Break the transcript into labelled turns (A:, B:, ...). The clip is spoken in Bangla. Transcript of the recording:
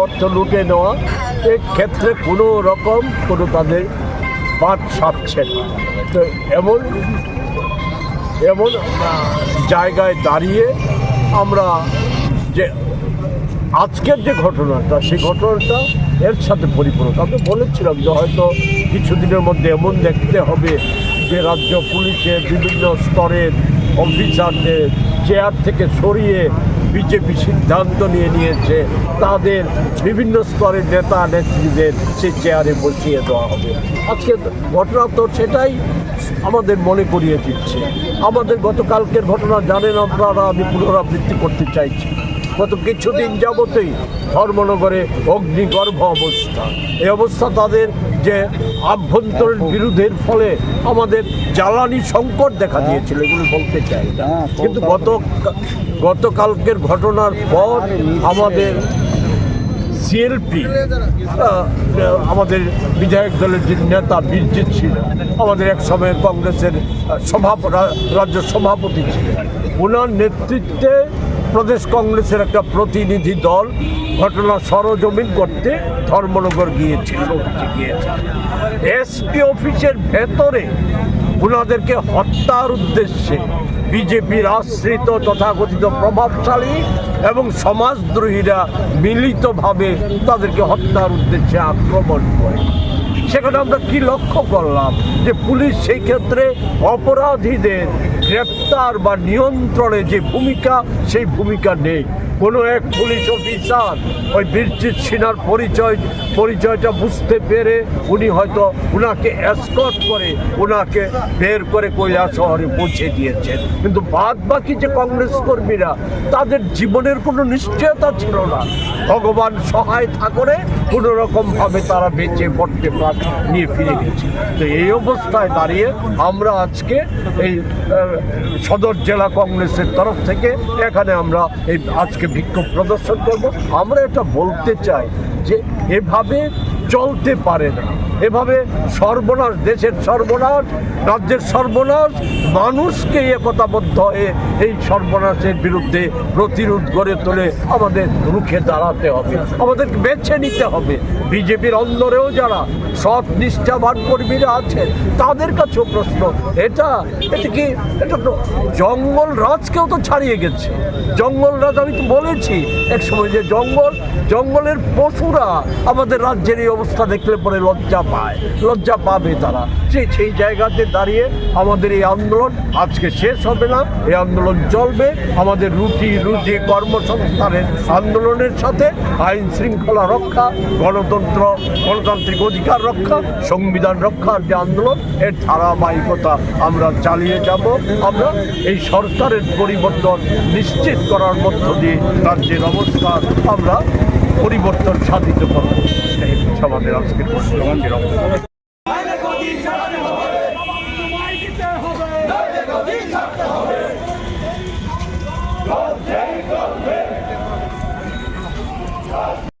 A: অর্থ লুটে নেওয়া ক্ষেত্রে কোনো রকম কোনো তাদের বাদ সাপছে না তো এমন এমন জায়গায় দাঁড়িয়ে আমরা যে আজকের যে ঘটনাটা, সেই ঘটনাটা এর সাথে পরিপূরক। আমি বলেছিলাম যে হয়তো কিছুদিনের মধ্যে এমন দেখতে হবে যে রাজ্য পুলিশের বিভিন্ন স্তরের অফিসারদের চেয়ার থেকে সরিয়ে বিজেপি সিদ্ধান্ত নিয়ে নিয়েছে তাদের বিভিন্ন স্তরের নেতা নেত্রীদের সেই চেয়ারে বসিয়ে দেওয়া হবে। আজকে ঘটনা তো সেটাই আমাদের মনে করিয়ে দিচ্ছে। আমাদের গতকালকের ঘটনা জানেন আপনারা আমি পুনরাবৃত্তি করতে চাইছি। গত কিছুদিন যাবতেই ধর্মনগরে অগ্নিগর্ভ অবস্থা। এই অবস্থা তাদের যে আভ্যন্তরীণ বিরোধের ফলে আমাদের জ্বালানি সংকট দেখা দিয়েছিল এগুলো বলতে চাই না। কিন্তু গত গতকালকের ঘটনার পর আমাদের সিএলপি আমাদের বিধায়ক দলের যে নেতা বীরজিৎ ছিল আমাদের এক সময়ের কংগ্রেসের সভা রাজ্য সভাপতি ছিলেন। ওনার নেতৃত্বে প্রদেশ কংগ্রেসের একটা প্রতিনিধি দল ঘটনা সরজমিন করতে ধর্মনগর গিয়েছিল গিয়েছে এসপি অফিসের ভেতরে ওনাদেরকে হত্যার উদ্দেশ্যে বিজেপির আশ্রিত তথাকথিত প্রভাবশালী এবং সমাজদ্রোহীরা মিলিতভাবে তাদেরকে হত্যার উদ্দেশ্যে আক্রমণ করে। সেখানে আমরা কি লক্ষ্য করলাম? যে পুলিশ সেই ক্ষেত্রে অপরাধীদের গ্রেপ্তার বা নিয়ন্ত্রণে যে ভূমিকা, সেই ভূমিকা নেই। কোনো এক পুলিশ অফিসার ওই বীরজিৎ সিনহার পরিচয়, পরিচয়টা বুঝতে পেরে উনি হয়তো উনাকে এসকট করে, উনাকে বের করে কৈলা শহরে পৌঁছে দিয়েছেন। কিন্তু বাদ বাকি যে কংগ্রেস কর্মীরা, তাদের জীবনের কোনো নিশ্চয়তা ছিল না। ভগবান সহায় থাকলে কোনো রকমভাবে তারা বেঁচে পড়তে পারে নিয়ে ফিরে গেছে। তো এই অবস্থায় দাঁড়িয়ে আমরা আজকে এই সদর জেলা কংগ্রেসের তরফ থেকে এখানে আমরা এই আজকে বিক্ষোভ প্রদর্শন করব। আমরা এটা বলতে চাই যে এভাবে চলতে পারে না। এভাবে সর্বনাশ, দেশের সর্বনাশ, রাজ্যের সর্বনাশ, মানুষকে একতাবদ্ধ হয়ে এই সর্বনাশের বিরুদ্ধে প্রতিরোধ গড়ে তোলে আমাদের রুখে দাঁড়াতে হবে আমাদের বেছে নিতে হবে। বিজেপির অন্দরেও যারা সৎ, নিষ্ঠাবান কর্মীরা আছেন, তাদের কাছেও প্রশ্ন, এটা এটা কি, এটা তো জঙ্গল রাজকেও তো ছাড়িয়ে গেছে। জঙ্গল রাজ, আমি তো বলেছি এক সময় যে জঙ্গল, জঙ্গলের পশুরা আমাদের রাজ্যের এই অবস্থা দেখলে পরে লজ্জা পায়। লজ্জা পাবে তারা। সেই সেই জায়গাতে দাঁড়িয়ে আমাদের এই আন্দোলন আজকে শেষ হবে না। এই আন্দোলন চলবে। আমাদের রুটি, রুজি, কর্মসংস্থানের আন্দোলনের সাথে আইন শৃঙ্খলা রক্ষা, গণতন্ত্র, গণতান্ত্রিক অধিকার রক্ষা, সংবিধান রক্ষার যে আন্দোলন, এর ধারাবাহিকতা আমরা চালিয়ে যাব। আমরা এই সরকারের পরিবর্তন নিশ্চিত করার মধ্য দিয়ে রাজ্যের অবস্থা আমরা পরিবর্তন সাধিত করব। আমাদের আজকের পরিশ্রম